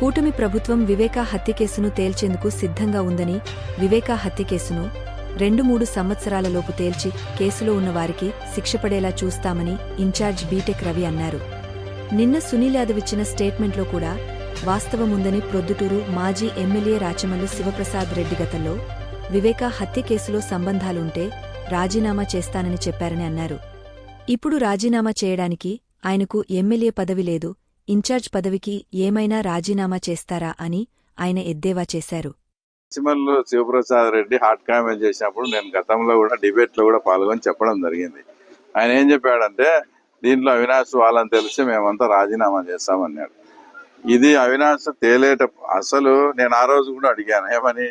కూటమి ప్రభుత్వం వివేకా హత్య కేసును తేల్చేందుకు సిద్ధంగా ఉందని వివేకా హత్య కేసును రెండు మూడు సంవత్సరాలలోపు తేల్చి కేసులో ఉన్నవారికి శిక్షపడేలా చూస్తామని ఇన్ఛార్జ్ బీటెక్ రవి అన్నారు. నిన్న సునీల్ యాదవ్ ఇచ్చిన స్టేట్మెంట్లో కూడా వాస్తవముందని ప్రొద్దుటూరు మాజీ ఎమ్మెల్యే రాచమల్లు శివప్రసాద్ రెడ్డి గతంలో వివేకా హత్య కేసులో సంబంధాలుంటే రాజీనామా చేస్తానని చెప్పారని అన్నారు. ఇప్పుడు రాజీనామా చేయడానికి ఆయనకు ఎమ్మెల్యే పదవి లేదు ఇన్ఛార్జ్ పదవికి ఏమైనా రాజీనామా చేస్తారా అని ఆయన ఎద్దేవా చేశారు. పశ్చిమల్లో శివప్రసాద్ రెడ్డి హాట్ కామెంట్ చేసినప్పుడు నేను గతంలో కూడా డిబేట్లో కూడా పాల్గొని చెప్పడం జరిగింది. ఆయన ఏం చెప్పాడంటే దీంట్లో అవినాష్ వాళ్ళని తెలిసి మేమంతా రాజీనామా చేస్తామన్నాడు. ఇది అవినాష్ తేలేట అసలు నేను ఆ రోజు కూడా అడిగాను ఏమని?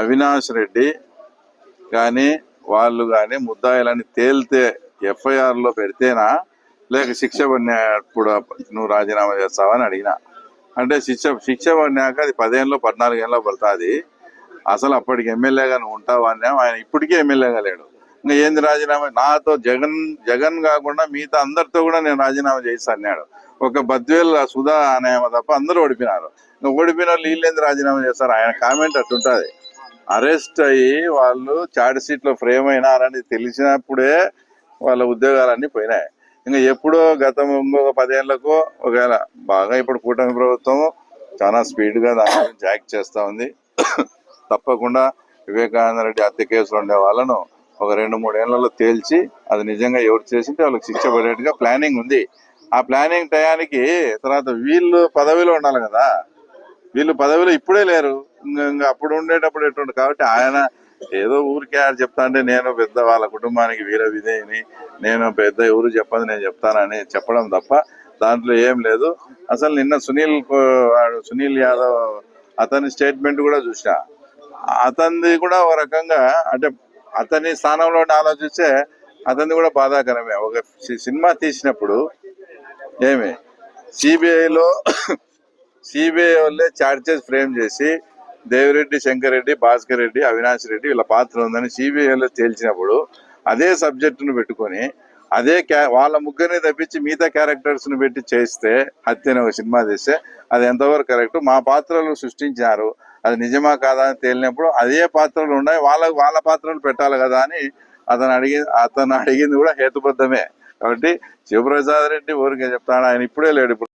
అవినాష్ రెడ్డి కానీ వాళ్ళు కానీ ముద్దాయిలని తేలితే ఎఫ్ఐఆర్లో పెడితేనా లేక శిక్ష పడినప్పుడు నువ్వు రాజీనామా చేస్తావని అడిగినా. అంటే శిక్ష శిక్ష పడినాక అది పదేళ్ళలో పద్నాలుగేళ్ళలో పడుతుంది. అసలు అప్పటికి ఎమ్మెల్యేగా నువ్వు ఉంటావా అన్నా ఆయన ఇప్పటికీ ఎమ్మెల్యేగా లేడు. ఇంకా ఏంది రాజీనామా? నాతో జగన్ జగన్ కాకుండా మిగతా అందరితో కూడా నేను రాజీనామా చేసి అన్నాడు. ఒక బద్వేల్ సుధా అనేమో తప్ప అందరూ ఓడిపోయినారు. ఇంకా ఓడిపోయిన వాళ్ళు వీళ్ళేంది రాజీనామా చేస్తారు? ఆయన కామెంట్ అట్టుంటుంది అరెస్ట్ అయ్యి వాళ్ళు చార్జ్ షీట్లో ఫ్రేమ్ అయినారని తెలిసినప్పుడే వాళ్ళ ఉద్యోగాలన్నీ పోయినాయి. ఇంకా ఎప్పుడో గతం ఇంకొక పదేళ్ళకు ఒకవేళ బాగా ఇప్పుడు కూటమి ప్రభుత్వం చాలా స్పీడ్గా దాని గురించి యాక్ట్ చేస్తూ ఉంది. తప్పకుండా వివేకానంద రెడ్డి హత్య కేసులు ఉండే వాళ్ళను ఒక రెండు మూడు ఏళ్ళలో తేల్చి అది నిజంగా ఎవరు చేసింటే వాళ్ళకి శిక్ష పడేట్టుగా ప్లానింగ్ ఉంది. ఆ ప్లానింగ్ టయానికి తర్వాత వీళ్ళు పదవిలో ఉండాలి కదా. వీళ్ళు పదవిలో ఇప్పుడే లేరు. ఇంకా ఇంకా అప్పుడు ఉండేటప్పుడు ఎటువంటి కాబట్టి ఆయన ఏదో ఊరికే ఆడు చెప్తా అంటే నేను పెద్ద వాళ్ళ కుటుంబానికి వీర విధేయని నేను పెద్ద ఎవరు చెప్పదు నేను చెప్తానని చెప్పడం తప్ప దాంట్లో ఏం లేదు. అసలు నిన్న సునీల్ వాడు సునీల్ యాదవ్ అతని స్టేట్మెంట్ కూడా చూసిన. అతనిది కూడా ఒక రకంగా అంటే అతని స్థానంలో ఆలోచిస్తే అతనిది కూడా బాధాకరమే. ఒక సినిమా తీసినప్పుడు ఏమి సిబిఐలో సిబిఐ వాళ్ళే చార్జెస్ ఫ్రేమ్ చేసి దేవిరెడ్డి శంకర్ రెడ్డి భాస్కర్ రెడ్డి అవినాష్ రెడ్డి వీళ్ళ పాత్ర ఉందని సిబిఐలో తేల్చినప్పుడు అదే సబ్జెక్టును పెట్టుకొని అదే క్యా వాళ్ళ ముగ్గురిని తప్పించి మిగతా క్యారెక్టర్స్ను పెట్టి చేస్తే హత్యను ఒక సినిమా తీస్తే అది ఎంతవరకు కరెక్ట్? మా పాత్రలు సృష్టించారు అది నిజమా కాదా అని తేలినప్పుడు అదే పాత్రలు ఉన్నాయి. వాళ్ళ వాళ్ళ పాత్రలు పెట్టాలి కదా అని అతను అడిగి అతను అడిగింది కూడా హేతుబద్ధమే. కాబట్టి శివప్రసాద్ రెడ్డి ఊరికే చెప్తాడు. ఆయన ఇప్పుడే లేడు ఇప్పుడు.